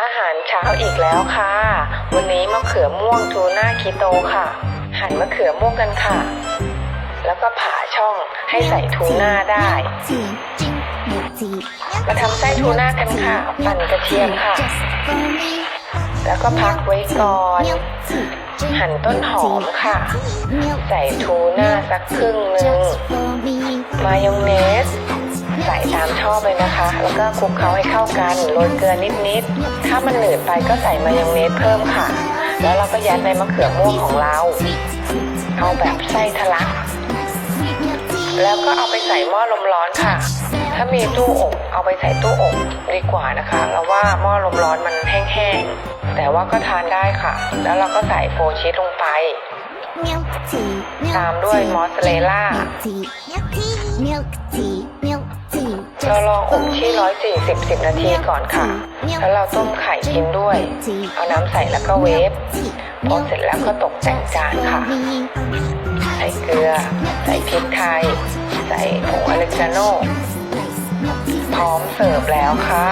อาหารเช้าอีกแล้วค่ะ วันนี้มะเขือม่วงทูน่าคีโตค่ะ หั่นมะเขือม่วงกันค่ะ แล้วก็ผ่าช่องให้ใส่ทูน่าได้ มาทำไส้ทูน่ากันค่ะ ปั่นกระเทียมค่ะ แล้วก็พักไว้ก่อน หั่นต้นหอมค่ะ ใส่ทูน่าสักครึ่งหนึ่ง มายองเนส ใส่ตามชอบเลยนะคะ แล้วก็คลุกเคล้าให้เข้ากันโรยเกลือนิดๆถ้ามันหนืดไปก็ใส่มายองเนสเพิ่มค่ะ แล้วเราก็ยัดในมะเขือม่วงของเราเอาแบบไส้ทะลัก แล้วก็เอาไปใส่หม้อลมร้อนค่ะ ถ้ามีตู้อบเอาไปใส่ตู้อบดีกว่านะคะ เราว่าหม้อลมร้อนมันแห้งๆ แต่ว่าก็ทานได้ค่ะ แล้วเราก็ใส่โฟร์ชีสลงไป ตามด้วยมอสซาเรลล่า เราลองอบที่ 140 10 นาทีก่อนค่ะ แล้วเราต้มไข่กินด้วย เอาน้ำใส่แล้วก็เวฟพอเสร็จแล้วก็ตกแต่งจานค่ะ ใส่เกลือ ใส่พริกไทย ใส่ผงออริกาโน่พร้อมเสิร์ฟแล้วค่ะ